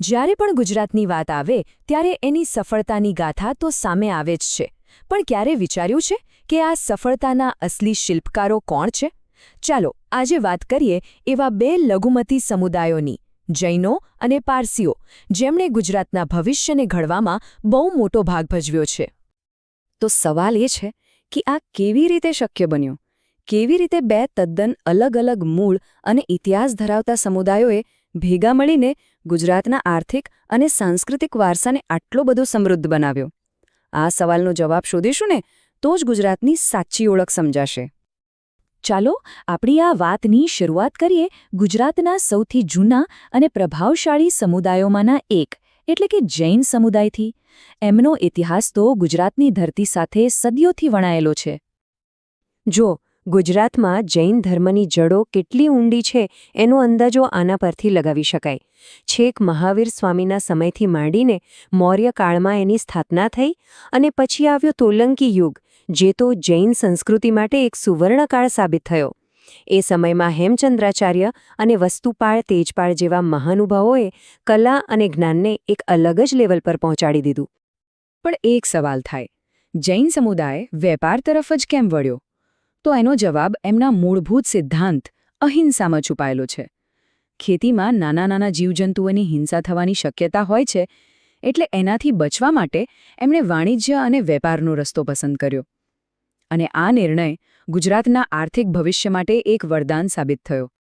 જ્યારે પણ ગુજરાતની વાત આવે, ત્યારે એની સફળતાની ગાથા તો સામે આવે જ છે. પણ ક્યારે વિચાર્યું છે કે આ સફળતાના અસલી શિલ્પકારો કોણ છે? ચાલો, આજે વાત કરીએ એવા બે લઘુમતી સમુદાયોની, જૈનો અને પારસીઓ, જેમણે ગુજરાતના ભવિષ્યને ઘડવામાં બહુ મોટો ભાગ ભજવ્યો છે. તો સવાલ એ છે કે આ કેવી રીતે શક્ય બન્યું? કેવી રીતે બે તદ્દન અલગ અલગ મૂળ અને ઇતિહાસ ધરાવતા સમુદાયોએ ભેગા મળીને ગુજરાતના આર્થિક અને સાંસ્કૃતિક વારસાને આટલો બધો સમૃદ્ધ બનાવ્યો. આ સવાલનો જવાબ શોધીશું ને, તો જ ગુજરાતની સાચી ઓળખ સમજાશે. ચાલો, આપણી આ વાતની શરૂઆત કરીએ ગુજરાતના સૌથી જૂના અને પ્રભાવશાળી સમુદાયોમાંના એક, એટલે કે જૈન સમુદાયથી. એમનો ઇતિહાસ તો ગુજરાતની ધરતી સાથે સદીઓથી વણાયેલો છે. જો ગુજરાતમાં જૈન ધર્મની જડો કેટલી ઊંડી છે એનો અંદાજો આના પરથી લગાવી શકાય. છેક મહાવીર સ્વામીના સમયથી માંડીને મૌર્ય કાળમાં એની સ્થાપના થઈ અને પછી આવ્યો તોલંકી યુગ, જે તો જૈન સંસ્કૃતિ માટે એક સુવર્ણકાળ સાબિત થયો. એ સમયમાં હેમચંદ્રાચાર્ય અને વસ્તુપાળ તેજપાળ જેવા મહાનુભાવોએ કલા અને જ્ઞાનને એક અલગ જ લેવલ પર પહોંચાડી દીધું. પણ એક સવાલ થાય, જૈન સમુદાય વેપાર તરફ જ કેમ વળ્યો? તો એનો જવાબ એમના મૂળભૂત સિદ્ધાંત અહિંસામાં છુપાયેલો છે. ખેતીમાં નાના નાના જીવજંતુઓની હિંસા થવાની શક્યતા હોય છે, એટલે એનાથી બચવા માટે એમણે વાણિજ્ય અને વેપારનો રસ્તો પસંદ કર્યો. અને આ નિર્ણય ગુજરાતના આર્થિક ભવિષ્ય માટે એક વરદાન સાબિત થયો.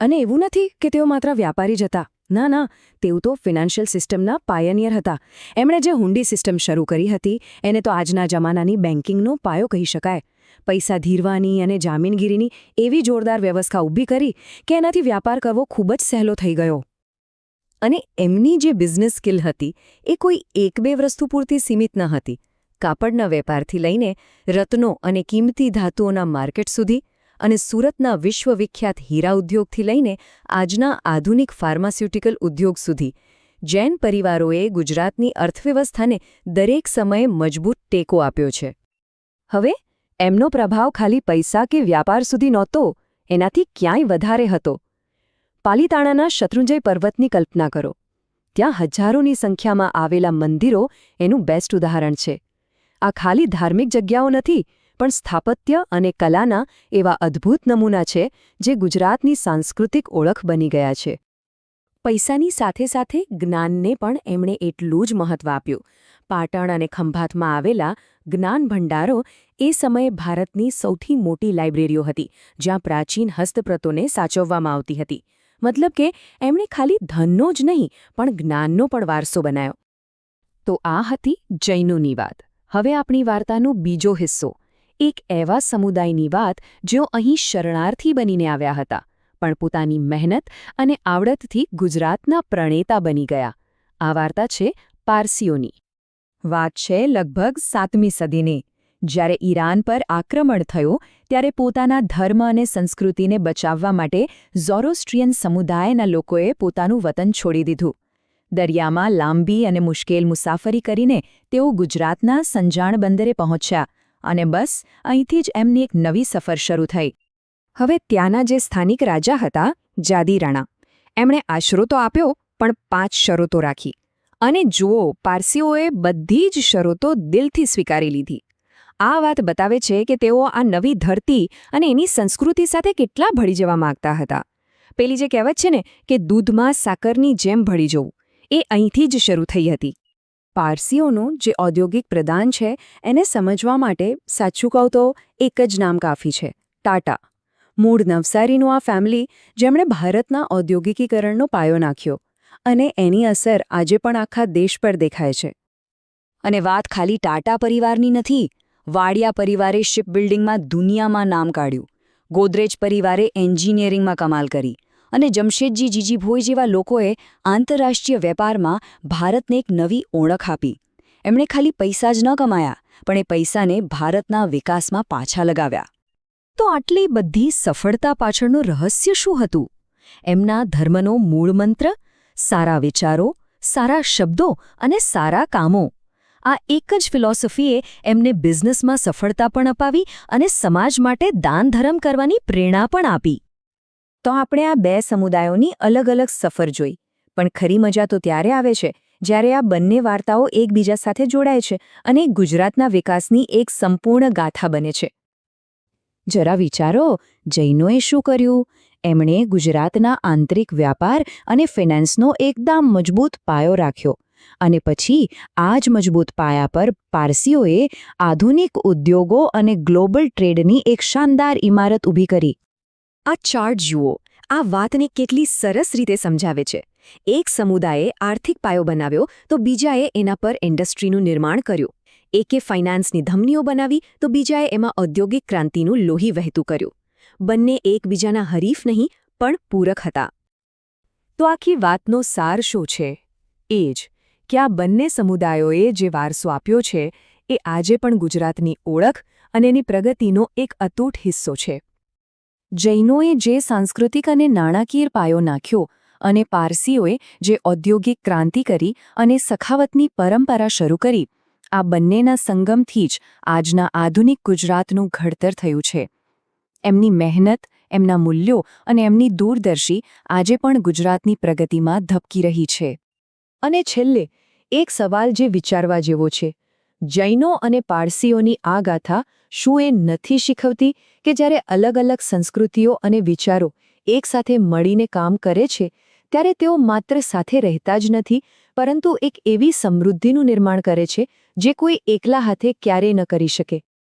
અને એવું નથી કે તેઓ માત્ર વ્યાપારી જ હતા. ના ના, તેઓ તો ફિનાન્શિયલ સિસ્ટમના પાયનિયર હતા. એમણે જે હુંડી સિસ્ટમ શરૂ કરી હતી, એને તો આજના જમાનાની બેન્કિંગનો પાયો કહી શકાય. પૈસા ધીરવાની અને જામીનગીરીની એવી જોરદાર વ્યવસ્થા ઊભી કરી કે એનાથી વ્યાપાર કરવો ખૂબ જ સહેલો થઈ ગયો. અને એમની જે બિઝનેસ સ્કિલ હતી એ કોઈ એક બે વસ્તુ પૂરતી સીમિત ન હતી. કાપડના વેપારથી લઈને રત્નો અને કિંમતી ધાતુઓના માર્કેટ સુધી અને સુરતના વિશ્વવિખ્યાત હીરા ઉદ્યોગથી લઈને આજના આધુનિક ફાર્માસ્યુટિકલ ઉદ્યોગ સુધી જૈન પરિવારોએ ગુજરાતની અર્થવ્યવસ્થાને દરેક સમયે મજબૂત ટેકો આપ્યો છે. હવે એમનો પ્રભાવ ખાલી પૈસા કે વ્યાપાર સુધી નહોતો, એનાથી ક્યાંય વધારે હતો. પાલીતાણાના શત્રુંજય પર્વતની કલ્પના કરો. ત્યાં હજારોની સંખ્યામાં આવેલા મંદિરો એનું બેસ્ટ ઉદાહરણ છે. આ ખાલી ધાર્મિક જગ્યાઓ નથી, પણ સ્થાપત્ય અને કલાના એવા અદ્ભુત નમૂના છે, જે ગુજરાતની સાંસ્કૃતિક ઓળખ બની ગયા છે. પૈસાની સાથે સાથે જ્ઞાનને પણ એમણે એટલું જ મહત્વ આપ્યું. પાટણ અને ખંભાતમાં આવેલા જ્ઞાન ભંડારો એ સમયે ભારતની સૌથી મોટી લાઇબ્રેરીઓ હતી, જ્યાં પ્રાચીન હસ્તપ્રતોને સાચવવામાં આવતી હતી. મતલબ કે એમણે ખાલી ધનનો જ નહીં, પણ જ્ઞાનનો પણ વારસો બનાવ્યો તો આ હતી જૈનોની વાત. હવે આપણી વાર્તાનો બીજો હિસ્સો. એક એવા સમુદાયની વાત જેઓ અહીં શરણાર્થી બનીને આવ્યા હતા. પણ પોતાની મહેનત અને આવડતથી ગુજરાતના પ્રણેતા બની ગયા. આ વાર્તા છે પારસીઓની. વાત છે લગભગ સાતમી સદીની. જ્યારે ઈરાન પર આક્રમણ થયું, ત્યારે પોતાના ધર્મ અને સંસ્કૃતિને બચાવવા માટે ઝોરોસ્ટ્રિયન સમુદાયના લોકોએ પોતાનું વતન છોડી દીધું. દરિયામાં લાંબી અને મુશ્કેલ મુસાફરી કરીને તેઓ ગુજરાતના સંજાણ બંદરે પહોંચ્યા અને બસ અહીંથી જ એમની એક નવી સફર શરૂ થઈ. હવે ત્યાંના જે સ્થાનિક રાજા હતા, જાદી રાણા, એમણે આશરો તો આપ્યો, પણ પાંચ શરતો રાખી. અને જુઓ, પારસીઓએ બધી જ શરતો દિલથી સ્વીકારી લીધી. આ વાત બતાવે છે કે તેઓ આ નવી ધરતી અને એની સંસ્કૃતિ સાથે કેટલા ભળી જવા માંગતા હતા. પેલી જે કહેવત છે ને કે દૂધમાં સાકરની જેમ ભળી જવું, એ અહીંથી જ શરૂ થઈ હતી. પારસીઓનું જે ઔદ્યોગિક પ્રદાન છે, એને સમજવા માટે સાચું કહું તો એક જ નામ કાફી છે, ટાટા. મૂળ નવસારીનું આ ફેમિલી જેમણે ભારતના ઔદ્યોગિકીકરણનો પાયો નાખ્યો અને એની અસર આજે પણ આખા દેશ પર દેખાય છે. અને વાત ખાલી ટાટા પરિવારની નથી, વાડિયા પરિવારે શિપબિલ્ડિંગમાં દુનિયામાં નામ કાઢ્યું. ગોદરેજ પરિવારે એન્જિનિયરિંગમાં કમાલ કરી અને જમશેદજી જીજીભોઈ જેવા લોકોએ આંતરરાષ્ટ્રીય વેપારમાં ભારતને એક નવી ઓળખ આપી. એમણે ખાલી પૈસા જ ન કમાયા, પણ એ પૈસાને ભારતના વિકાસમાં પાછા લગાવ્યા. તો આટલી બધી સફળતા પાછળનું રહસ્ય શું હતું? એમના ધર્મનો મૂળ મંત્ર, સારા વિચારો, સારા શબ્દો અને સારા કામો. આ એક જ ફિલોસોફીએ એમને બિઝનેસમાં સફળતા પણ અપાવી અને સમાજ માટે દાન ધર્મ કરવાની પ્રેરણા પણ આપી. તો આપણે આ બે સમુદાયોની અલગ અલગ સફર જોઈ. પણ ખરી મજા તો ત્યારે આવે છે, જ્યારે આ બંને વાર્તાઓ એકબીજા સાથે જોડાય છે અને ગુજરાતના વિકાસની એક સંપૂર્ણ ગાથા બને છે. જરા વિચારો, જૈનોએ શું કર્યું? એમણે ગુજરાતના આંતરિક વ્યાપાર અને ફિનાન્સનો એકદમ મજબૂત પાયો રાખ્યો અને પછી આ જ મજબૂત પાયા પર પારસીઓએ આધુનિક ઉદ્યોગો અને ગ્લોબલ ટ્રેડની એક શાનદાર ઇમારત ઊભી કરી. આ ચાર્ટ જુઓ, આ વાતને કેટલી સરસ રીતે સમજાવે છે. એક સમુદાયે આર્થિક પાયો બનાવ્યો તો બીજાએ એના પર ઇન્ડસ્ટ્રીનું નિર્માણ કર્યું. એકે ફાઇનાન્સની ધમનીઓ બનાવી તો બીજાએ એમાં ઔદ્યોગિક ક્રાંતિનું લોહી વહેતું કર્યું. બંને એકબીજાના હરીફ નહીં, પણ પૂરક હતા. તો આખી વાતનો સાર શું છે? એ જ, કે આ બંને સમુદાયોએ જે વારસો આપ્યો છે, એ આજે પણ ગુજરાતની ઓળખ અને એની પ્રગતિનો એક અતૂટ હિસ્સો છે. જૈનોએ જે સાંસ્કૃતિક અને નાણાકીય પાયો નાખ્યો અને પારસીઓએ જે ઔદ્યોગિક ક્રાંતિ કરી અને સખાવતની પરંપરા શરૂ કરી આ બંનેના સંગમથી જ આજના આધુનિક ગુજરાતનું ઘડતર થયું છે. એમની મહેનત, એમના મૂલ્યો અને એમની દૂરદર્શી આજે પણ ગુજરાતની પ્રગતિમાં ધબકી રહી છે. અને છેલ્લે, એક સવાલ જે વિચારવા જેવો છે. જૈનો અને પારસીઓની આ ગાથા શું એ નથી શીખવતી કે જ્યારે અલગ અલગ સંસ્કૃતિઓ અને વિચારો એકસાથે મળીને કામ કરે છે, ત્યારે તેઓ માત્ર સાથે રહેતા જ નથી, પરંતુ એક એવી સમૃદ્ધિનું નિર્માણ કરે છે જે કોઈ એકલા હાથે ક્યારેય ન કરી શકે.